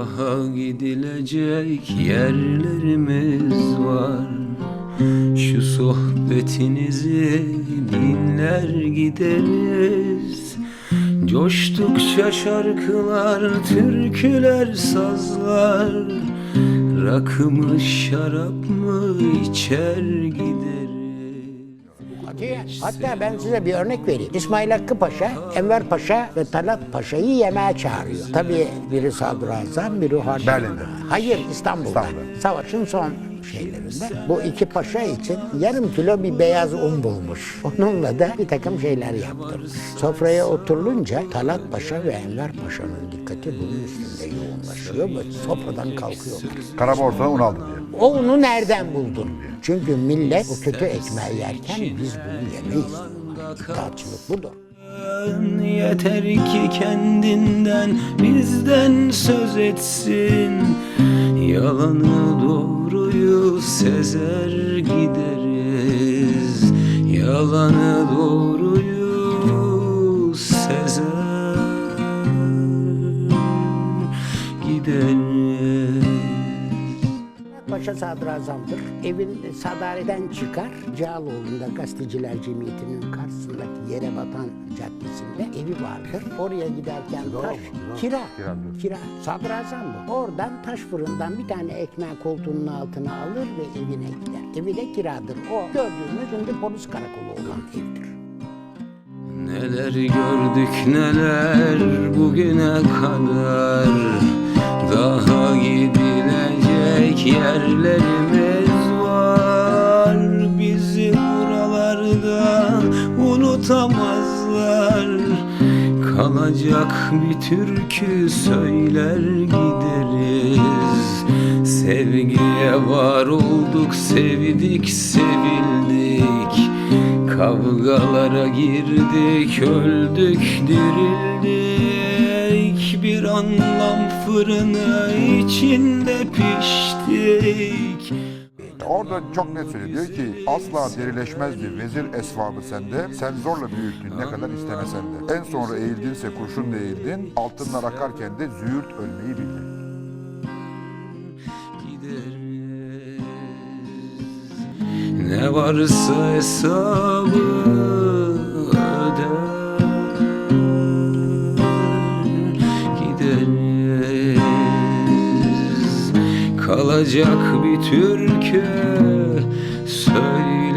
Daha gidilecek yerlerimiz var. Şu sohbetinizi dinler gideriz. Coştukça şarkılar, türküler, sazlar. Rakı şarap mı içer gideriz Atiye, Hatta ben size bir örnek vereyim. İsmail Hakkı Paşa, Enver Paşa ve Talat Paşa'yı yemeğe çağırıyor. Tabii biri sadrazam, biri hakim. Berlin'de. Hayır, İstanbul'da. İstanbul'da. Savaşın son şeylerinde. Bu iki paşa için yarım kilo bir beyaz un bulmuş. Onunla da bir takım şeyler yaptırmış. Sofraya oturulunca Talat Paşa ve Enver Paşa'nın dikkati bunun üstünde yoğunlaşıyor ve sofradan kalkıyorlar. Karaborsadan un aldı diye. O unu nereden buldun? Çünkü millet o kötü ekmeği yerken biz bunu yemeyiz. İttihatçılık budur. Yeter ki kendinden bizden söz etsin Yalanı doğruyu sezer gideriz. Yalanı Paşa sadrazamdır. Evin sadareden çıkar. Cağaloğlu'nda gazeteciler cemiyetinin karşısındaki yere batan caddesinde evi vardır. Oraya giderken taş, kira, Kira kira, sadrazam bu. Oradan taş fırından bir tane ekmeği koltuğunun altına alır ve evine gider. Evi de kiradır. O gördüğünüz şimdi polis karakolu olan evdir. Neler gördük neler bugüne kadar Daha gidilecek yerlerimiz var. Bizi buralarda unutamazlar. Kalacak bir türkü söyler gideriz. Sevgiye var olduk, sevdik, sevildik. Kavgalara girdik, öldük, dirildik anlam fırını içinde piştik Orada çok net söylüyor. Diyor ki asla derileşmezdi vezir esvabı sende. Sen zorla büyüttün ne kadar istemesen de. En sonra eğildinse kurşun eğildin. Altınlar akarken de züğürt ölmeyi bildin. gideriz Ne varsa hesabı Kalacak bir türkü. Söyle